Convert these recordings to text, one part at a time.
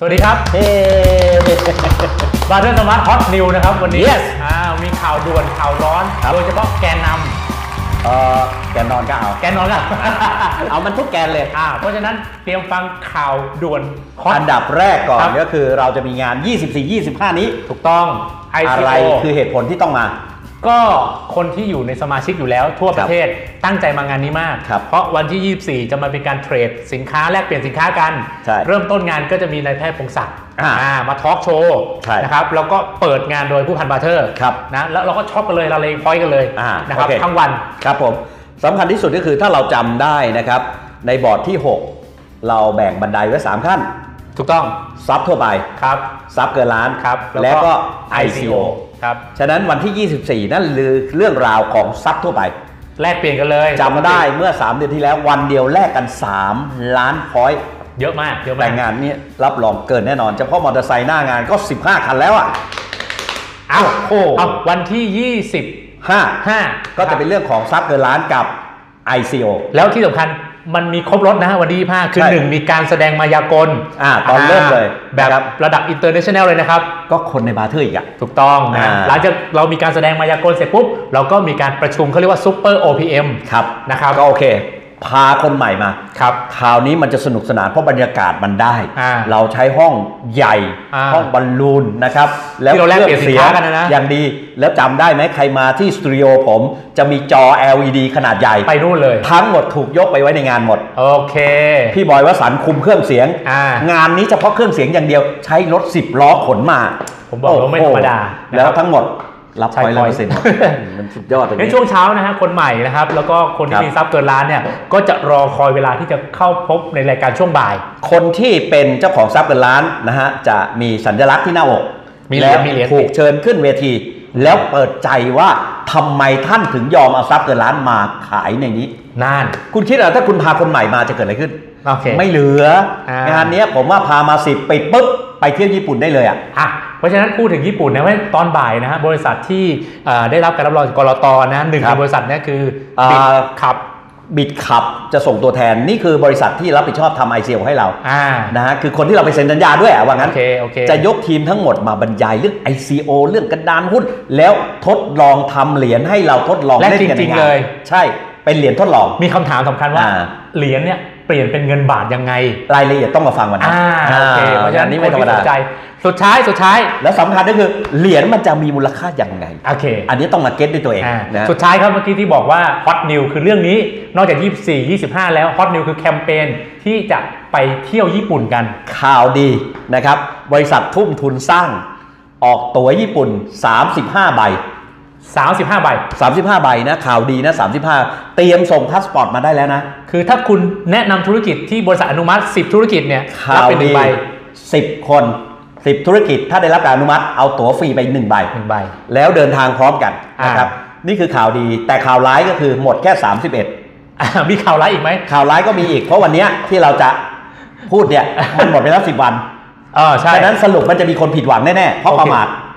สวัสดีครับเฮ้บาร์เทอร์สมาร์ทฮอตนิวนะครับ วันนี้ Yes อ่ามีข่าวด่วนข่าวร้อนครับโดยเฉพาะแกนนเออ แกนนอนก็เอาำแกนนอนอะเอามันทุกแกนเลย อ่า เพราะฉะนั้นเตรียมฟังข่าวด่วนฮอตอันดับแรกก่อครันบก็คือเราจะมีงาน 24-25 นี้ ถูกต้อง ICO อะไรคือเหตุผลที่ต้องมา ก็คนที่อยู่ในสมาชิกอยู่แล้วทั่วประเทศตั้งใจมางานนี้มาก ครับเพราะวันที่ 24 จะมาเป็นการเทรดสินค้าแลกเปลี่ยนสินค้ากัน ใช่เริ่มต้นงานก็จะมีนายแพทย์พงศักดิ์อ่าอ่ามาทอล์กโชว์ใช่นะครับแล้วก็เปิดงานโดยผู้พันบาร์เทอร์ครับนะแล้วเราก็ช็อปกันเลยเราเลยพอยต์กันเลยอ่านะครับโอเค ทั้งวัน ครับผม สำคัญที่สุดก็คือถ้าเราจำได้นะครับ ในบอร์ดที่ 6 เราแบ่งบันไดไว้ 3 ขั้น ถูกต้องซับทั่วไปครับซับเกินล้านครับแล้วก็ ICO ครับฉะนั้นวันที่ 24 นั่นคือเรื่องราวของซับทั่วไป แลกเปลี่ยนกันเลยจำได้เมื่อ 3 เดือนที่แล้ววันเดียวแลกกัน 3 ล้านพอยต์เยอะมากเยอะมาแต่กงานนี้รับรองเกินแน่นอนเฉพาะมอเตอร์ไซค์หน้างานก็ 15 คันแล้วอะเอ้าโอ้โหเอาวันที่ห้า25ก็จะเป็นเรื่องของซับเกินล้านกับ ICO แล้วที่สำคัญมันมีครบรถนะฮะวันที่25คือใช่หนึ่งมีการแสดงมายากลอ่าตอนเริ่มเลย แบบนะครับระดับอินเตอร์เนชั่นแนลเลยนะครับ ก็คนในบาร์เทอร์อีกอะถูกต้องนะอ่าหลังจากเรามีการแสดงมายากลเสร็จปุ๊บ เราก็มีการประชุมเขาเรียกว่าซูเปอร์ OPM ครับนะครับก็โอเค พาคนใหม่มาครับคราวนี้มันจะสนุกสนานเพราะบรรยากาศมันได้อ่าเราใช้ห้องใหญ่อ่าห้องบอลลูนนะครับที่เราแลกเปลี่ยนสินค้ากันนะนะอย่างดีแล้วจำได้ไหมใครมาที่สตูดิโอผมจะมีจอ LED ขนาดใหญ่ไปนู่นเลย ทั้งหมดถูกยกไปไว้ในงานหมด โอเค พี่บอยวสันต์คุมเครื่องเสียงอ่างานนี้เฉพาะเครื่องเสียงอย่างเดียวใช้รถ 10 ล้อขนมา ผมบอกว่าไม่ธรรมดาโอ้โหแล้วทั้งหมด รับใช่พอยต์ร้อย point เปอร์เซ็นต์มันสุดยอดตรงในนี้ช่วงเช้านะฮะคนใหม่นะครับ แล้วก็คนครัที่บมีทรัพย์เกินล้านเนี่ยก็จะรอคอยเวลาที่จะเข้าพบในรายการช่วงบ่าย คนที่เป็นเจ้าของทรัพย์เกินล้านนะฮะจะมีสัญลักษณ์ที่หน้าอกมีเหรียญแล้วมีเหรียญถูกเชิญขึ้นเวที แล้วเปิดใจว่าทำไมท่านถึงยอมเอาทรัพย์เกินล้านมาขายในนี้น่านคุณคิดเหรอถ้าคุณพาคนใหม่มาจะเกิดอะไรขึ้นโอเคไม่เหลืออ่างงานเนี้ยผมว่าพามาสิบปิดปุ๊บไปเที่ยวญี่ปุ่นได้เลยอะอะ เพราะฉะนั้นพูดถึงญี่ปุ่นนะว่าตอนบ่ายนะฮะบริษัทที่เอ่อได้รับการรับรองจากกรตนะหนึ่งครับในบริษัทเนี้คืออ่าบิดขับบิดขับจะส่งตัวแทนนี่คือบริษัทที่รับผิดชอบทำไอซีให้เราอ่านะฮะคือคนที่เราไปเซ็นสัญญาด้วยอะว่างั้นโอเคโอเคจะยกทีมทั้งหมดมาบรรยายเรื่อง ICO เรื่องกระดานหุ้น แล้วทดลองทำเหรียญให้เราทดลองและเล่นกันจริในงๆงาเลนยใช่เป็นเหรียญทดลองมีคำถามสำคัญว่าอ่าเหรียญเนี่ย เปลี่ยนเป็นเงินบาทยังไง รายละเอียดต้องมาฟังวันนั้นอ่าโอเคเพราะฉะนั้นนี้ไม่ธรรมคนดาที่สนใจสุดท้ายสุดท้าย แล้วสำคัญก็คือเหรียญมันจะมีมูลค่าอย่างไงโอเค อันนี้ต้องมาเก็ตด้วยตัวเองอ่านะสุดท้ายครับเมื่อกี้ที่บอกว่า Hot New คือเรื่องนี้นอกจาก 24 25 แล้ว Hot New คือแคมเปญที่จะไปเที่ยวญี่ปุ่นกัน ข่าวดีนะครับ บริษัททุ่มทุนสร้างออกตั๋วญี่ปุ่น 35 ใบ 35ใบ35 ใบนะข่าวดีนะ 35 เตรียมส่งพาสปอร์ตมาได้แล้วนะ คือถ้าคุณแนะนำธุรกิจที่บริษัทอนุมัติ 10 ธุรกิจเนี่ยรับข่าวเป็นหนึ่ดีงใบ10 คน 10 ธุรกิจถ้าได้รับการอนุมัติเอาตั๋วฟรีไป1ใบหนึ่งใบ แล้วเดินทางพร้อมกันอ่านนะครับนี่คือข่าวดีแต่ข่าวร้ายก็คือหมดแค่ 31อะมีข่าวร้ายอีกไหมข่าวร้ายก็มีอีก เพราะวันเนี้ยที่เราจะพูดเนี่ยมันหมดไปแล้ว10 วันเออใช่ฉะนั้นสรุปมันจะมีคนผิดหวังแน่ๆเพราะโอเคประมาทอ่า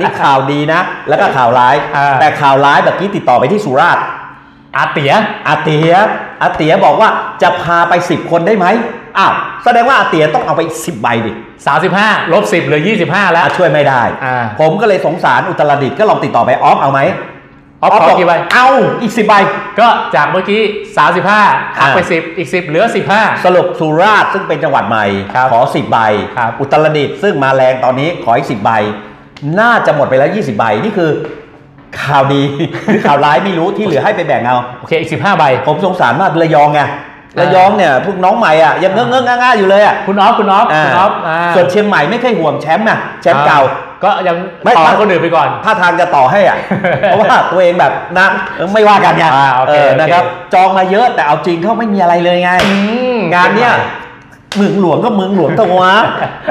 นี่ข่าวดีนะ แล้วก็ข่าวร้ายอ่าแต่ข่าวร้ายแบบนี้ติดต่อไปที่สุราษฎร์อาเตียอาเตียอาเตียบอกว่าจะพาไป 10 คนได้ไหมอ้าวแสดงว่าอาเตียต้องเอาไป 10 ใบดิ35ลบ10เหลือ 25 แล้วอะช่วยไม่ได้อ่าผมก็เลยสงสารอุตรดิตถ์ก็ลองติดต่อไปออฟเอาไหมออฟขอบอกกี่ใบเอาอีก 10 ใบ ก็จากเมื่อกี้ 35หักไปอ่า10 อีก 10 เหลือ 15 สรุปสุราษฎร์ซึ่งเป็นจังหวัดใหม่ครับขอ 10ใบครับอุตรดิตถ์ซึ่งมาแรงตอนนี้ขออีก 10 ใบ น่าจะหมดไปแล้ว 20 ใบ นี่คือ ข่าวดีหรือข่าวร้ายไม่รู้ที่เหลือให้ไปแบ่งเอา โอเคอีก15ใบ ผมสงสารมากระยองไงระยองเนี่ยพวกน้องใหม่อะยังเงื้อๆง่าๆอยู่เลยอะคุณออฟคุณออฟคุณออฟอ่าส่วนเชียงใหม่ไม่ค่อยห่วงแชมป์อะแชมป์เก่าก็ยังไม่ต่อให้ถ้าคนอื่นไปก่อนถ้าทางจะต่อให้อะเพราะว่าตัวเองแบบนะเออไม่ว่ากันไงอ่าโอเคเออโอเคนะครับจองมาเยอะแต่เอาจริงเขาไม่มีอะไรเลยไงงานเนี้ย เมืองหลวงก็เมืองหลวงตัว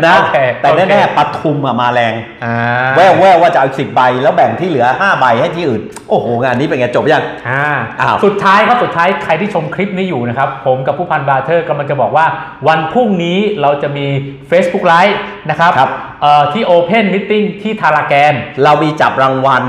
นะโอเคแต่โอเคแน่ๆปทุมอะมาแรงอ่าแววแววว่าจะเอาสิบใบ แล้วแบ่งที่เหลือ 5 ใบให้ที่อื่น โอ้โห งานนี้เป็นไงจบยังอ่าอ้าวสุดท้ายครับสุดท้ายใครที่ชมคลิปนี้อยู่นะครับ ผมกับผู้พันบาร์เทอร์กำลังจะบอกว่า วันพรุ่งนี้เราจะมี Facebook Live นะครับครับเอ่อที่ Open Meeting ที่ทาราแกน เรามีจับรางวัล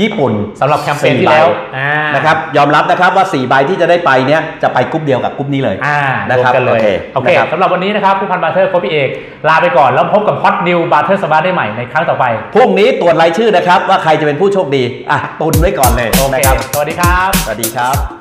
ญี่ปุ่นสำหรับแคมเปญสี่ที่ใบแล้วอ่านะครับยอมรับนะครับว่า 4 ใบที่จะได้ไปเนี้ยจะไปกรุ๊ปเดียวกับกรุ๊ปนี้เลยอ่านะครับวมกันเลยโอเคโอเคนะครับสำหรับวันนี้นะครับผู้พันบาร์เทอร์โค้ชพี่เอก ลาไปก่อนแล้วพบกับฮอตนิวบาร์เทอร์สบาร์ได้ใหม่ในครั้งต่อไปพรุ่งนี้ตรวจรายชื่อนะครับว่าใครจะเป็นผู้โชคดีอะตุนไว้ก่อนเลยโอเคนะครับสวัสดีครับ สวัสดีครับ